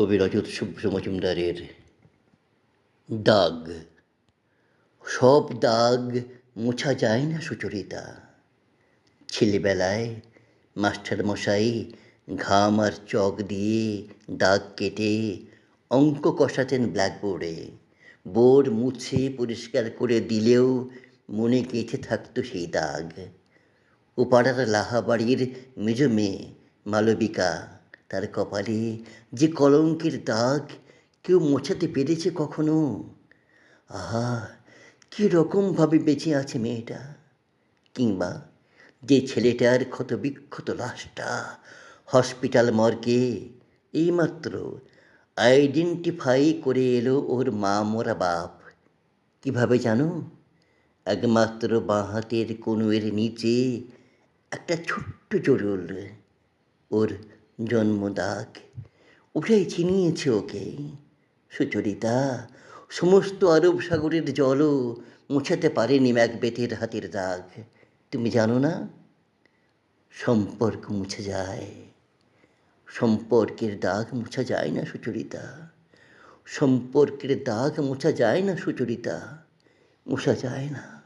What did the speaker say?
কবি রজত শুভ্র মজুমদারের দাগ। সব দাগ মোছা যায় না সুচরিতা। ছেলেবেলায় মাস্টার মশাই ঘাম আর চক দিয়ে দাগ কেটে অঙ্ক কষাতেন ব্ল্যাকবোর্ডে। বোর্ড মুছে পরিষ্কার করে দিলেও মনে গেঁথে থাকতো সেই দাগ। ও পাড়ার লাহাবাড়ির মেজ মেয়ে মালবিকা তার কপালে যে কলঙ্কের দাগ, কেউ মোছাতে পেরেছে কখনো? আহা, কী রকমভাবে বেঁচে আছে মেয়েটা? কিংবা যে ছেলেটার ক্ষত বিক্ষত লাশটা হসপিটাল মর্গে এইমাত্র আইডেন্টিফাই করে এলো ওর মা মোরা বাপ। কীভাবে জানো? একমাত্র বাঁ হাতের কনুয়ের নিচে একটা ছোট্ট জরুল ওর জন্মদাগ ওটাই চিনিয়েছে ওকে। সুচরিতা, সমস্ত আরব সাগরের জলও মুছাতে পারেনি ম্যাকবেথের হাতের দাগ। তুমি জানো না? সম্পর্ক মুছে যায়। সম্পর্কের দাগ মোছা যায় না সুচরিতা। সম্পর্কের দাগ মোছা যায় না সুচরিতা। মোছা যায় না।